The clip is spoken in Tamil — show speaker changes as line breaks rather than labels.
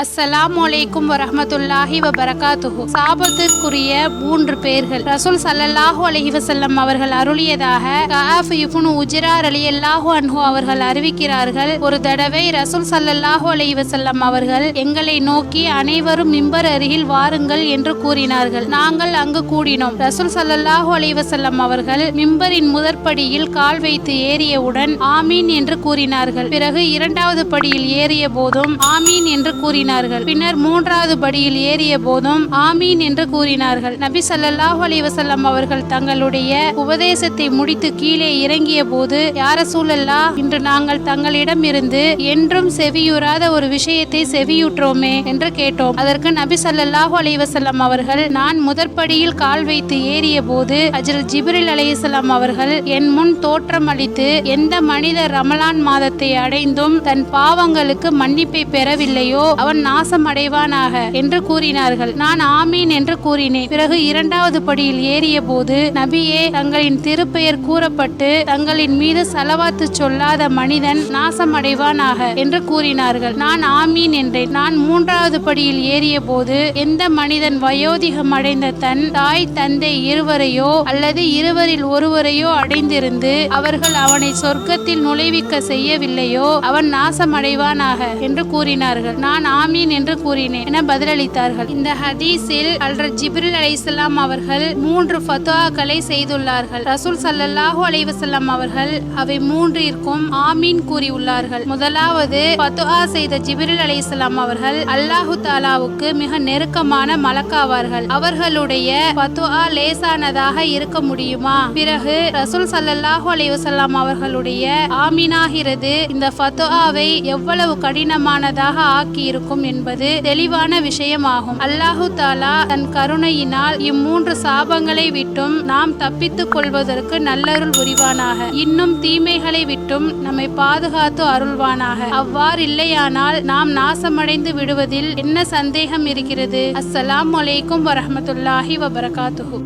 அஸ்ஸலாம் வலைக்கும் வரமத்துல்லாஹி வபரகாத்துஹு. சாபத்திற்குரிய மூன்று பேர்கள். ரசூல் சல்லல்லாஹு அலஹி வசல்லம் அவர்கள் அருளியதாக கஆஃப் உஜிரார் அலி அல்லாஹு அன்ஹு அவர்கள் அறிவிக்கிறார்கள். ஒரு தடவை ரசூல் சல்லல்லாஹு அலஹி வசல்லம் அவர்கள் எங்களை நோக்கி அனைவரும் மிம்பர் அருகில் வாருங்கள் என்று கூறினார்கள். நாங்கள் அங்கு கூடினோம். ரசூல் சல்லல்லாஹு அலைஹி வசல்லம் அவர்கள் மிம்பரின் முதற்படியில் கால் வைத்து ஏறியவுடன் ஆமீன் என்று கூறினார்கள். பிறகு இரண்டாவது படியில் ஏறிய போதும் ஆமீன் என்று கூறினார் கூறினார்கள். பின்னர் மூன்றாவது படியில் ஏறிய போதும் ஆமீன் என்று கூறினார்கள். நபி சல்லாஹ் அலிவசல்லம் அவர்கள் தங்களுடைய உபதேசத்தை முடித்து கீழே இறங்கிய போது யார சூழல்லா இன்று நாங்கள் தங்களிடம் இருந்து என்றும் செவியுறாத ஒரு விஷயத்தை செவியுற்றோமே என்று கேட்டோம். அதற்கு நபி ஸல்லல்லாஹு அலைஹி அவர்கள் நான் முதற்படியில் கால் வைத்து ஏறிய போது ஹஜ்ரத் ஜிப்ரில் அலைஹிஸ்ஸலாம் அவர்கள் என் முன் தோற்றம் அளித்து எந்த மனிதர் ரமலான் மாதத்தை அடைந்தும் தன் பாவங்களுக்கு மன்னிப்பை பெறவில்லையோ அவன் நாசம் அடைவானாக என்று கூறினார்கள். நான் ஆமீன் என்று கூறினேன். பிறகு இரண்டாவது படியில் ஏறிய போது நபியே தங்களின் திருப்பெயர் கூறப்பட்டு தங்களின் மீது செலவாத்து சொல்லாத மனிதன் நாசம் அடைவானாக என்று கூறினார்கள். நான் ஆமீன் என்றேன். நான் மூன்றாவது படியில் ஏறிய போது எந்த மனிதன் வயோதிகம் அடைந்த தன் தாய் தந்தை இருவரையோ அல்லது இருவரில் ஒருவரையோ அடைந்திருந்து அவர்கள் அவனை சொர்க்கத்தில் நுழைவிக்க செய்யவில்லையோ அவன் நாசம் அடைவானாக என்று கூறினார்கள். நான் ஆமீன் என்று கூறினேன் என பதிலளித்தார்கள். இந்த ஹதீஸில் அல்ற ஜிப்ரில் அலிசல்லாம் அவர்கள் மூன்று ஃபத்வாக்களை செய்துள்ளார்கள். ரசூல் சல்லல்லாஹு அலைவசல்லாம் அவர்கள் அவை மூன்றிற்கும் ஆமீன் கூறியுள்ளார்கள். முதலாவது ஃபத்வா செய்த ஜிப்ரில் அலிசல்லாம் அவர்கள் அல்லாஹு தாலாவுக்கு மிக நெருக்கமான மலக்காவார்கள். அவர்களுடைய ஃபத்வா லேசானதாக இருக்க முடியுமா? பிறகு ரசூல் சல்லல்லாஹு அலைவசல்லாம் அவர்களுடைய ஆமீனாகிறது. இந்த ஃபத்வாவை எவ்வளவு கடினமானதாக ஆக்கியிருக்கும்? ஆகும் என்பது தெளிவான விஷயமாகும். அல்லாஹு தாலா தன் கருணையினால் இம்மூன்று சாபங்களை விட்டும் நாம் தப்பித்துக் கொள்வதற்கு நல்லருள் புரிவானாக. இன்னும் தீமைகளை விட்டும் நம்மை பாதுகாத்து அருள்வானாக. அவ்வாறு இல்லையானால் நாம் நாசமடைந்து விடுவதில் என்ன சந்தேகம் இருக்கிறது? அஸ்ஸலாம் அலைக்கும் வரமத்துல்லாஹி வபரகாத்துஹு.